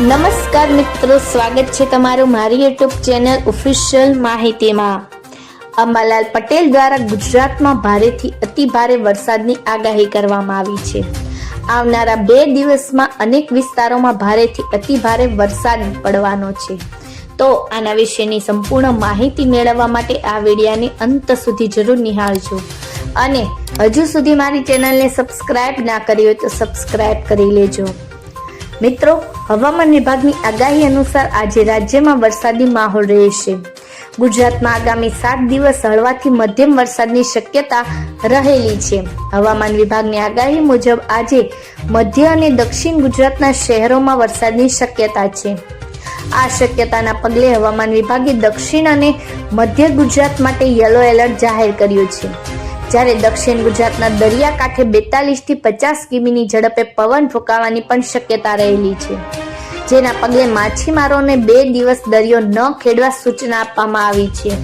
નમસ્કાર મિત્રો, સ્વાગત છે તમારું મારી યુટ્યુબ ચેનલ ઓફિશિયલ માહિતીમાં. અંબાલાલ પટેલ દ્વારા ગુજરાતમાં ભારેથી અતિ ભારે વરસાદની આગાહી કરવામાં આવી છે. આવનારા બે દિવસમાં અનેક વિસ્તારોમાં ભારેથી અતિ ભારે વરસાદ પડવાનો છે. તો આના વિશેની સંપૂર્ણ માહિતી મેળવવા માટે આ વિડીયાને અંત સુધી જરૂર નિહાળજો. અને હજુ સુધી મારી ચેનલને સબસ્ક્રાઇબ ના કરી હોય તો સબસ્ક્રાઇબ કરી લેજો. મિત્રો, હવામાન વિભાગની આગાહી અનુસાર આજે રાજ્યમાં વરસાદી માહોલ રહેશે. ગુજરાતમાં આગામી સાત દિવસ હળવાથી મધ્યમ વરસાદની શક્યતા રહેલી છે. હવામાન વિભાગની આગાહી મુજબ આજે મધ્ય અને દક્ષિણ ગુજરાતના શહેરોમાં વરસાદની શક્યતા છે. આ શક્યતાના પગલે હવામાન વિભાગે દક્ષિણ અને મધ્ય ગુજરાત માટે યલો એલર્ટ જાહેર કર્યું છે. જ્યારે દક્ષિણ ગુજરાતના દરિયાકાંઠે બેતાલીસથી પચાસ કિમીની ઝડપે પવન ફૂંકાવાની પણ શક્યતા રહેલી છે. જેના પગલે માછીમારોને બે દિવસ દરિયો ન ખેડવા સૂચના આપવામાં આવી છે.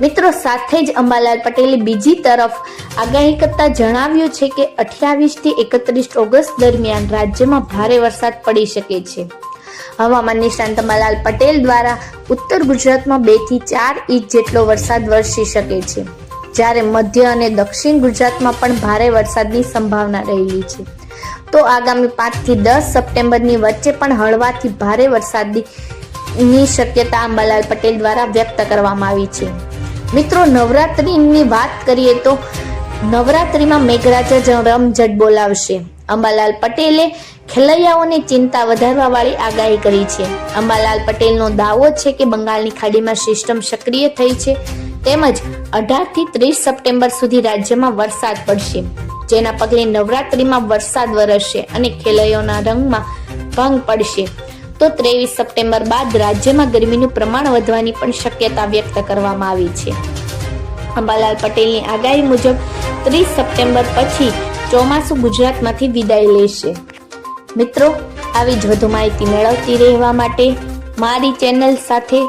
મિત્રો, સાથે જ અંબાલાલ પટેલે બીજી તરફ આગાહી કરતા જણાવ્યું છે કે અઠ્યાવીસથી એકત્રીસ ઓગસ્ટ દરમિયાન રાજ્યમાં ભારે વરસાદ પડી શકે છે. હવામાન નિષ્ણાંત અંબાલાલ પટેલ દ્વારા ઉત્તર ગુજરાતમાં બેથી ચાર ઇંચ જેટલો વરસાદ વરસી શકે છે. જ્યારે મધ્ય અને દક્ષિણ ગુજરાતમાં પણ ભારે વરસાદની સંભાવના રહેલી છે. તો આગામી પાંચથી દસ સપ્ટેમ્બરની વચ્ચે પણ હળવાથી ભારે વરસાદની શક્યતા અંબાલાલ પટેલ દ્વારા વ્યક્ત કરવામાં આવી છે. મિત્રો, નવરાત્રિની વાત કરીએ તો નવરાત્રિમાં મેઘરાજા રમઝટ બોલાવશે. અંબાલાલ પટેલે ખેલૈયાઓની ચિંતા વધારવા વાળી આગાહી કરી છે. અંબાલાલ પટેલનો દાવો છે કે બંગાળની ખાડીમાં સિસ્ટમ સક્રિય થઈ છે. તેમજ અઢારથી ત્રીસ સપ્ટેમ્બર સુધી રાજ્યમાં વરસાદ પડશે. જેના પગલે નવરાત્રિમાં વરસાદ વરસશે અને ખેલૈયોના રંગમાં ભંગ પડશે. તો ત્રેવીસ સપ્ટેમ્બર બાદ રાજ્યમાં ગરમીનું પ્રમાણ વધવાની પણ શક્યતા વ્યક્ત કરવામાં આવી છે. અંબાલાલ પટેલની આગાહી મુજબ ત્રીસ સપ્ટેમ્બર પછી ચોમાસું ગુજરાતમાંથી વિદાય લેશે. મિત્રો, આવી જ વધુ માહિતી મેળવતી રહેવા માટે મારી ચેનલ સાથે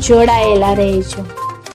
જોડાયેલા રહેજો.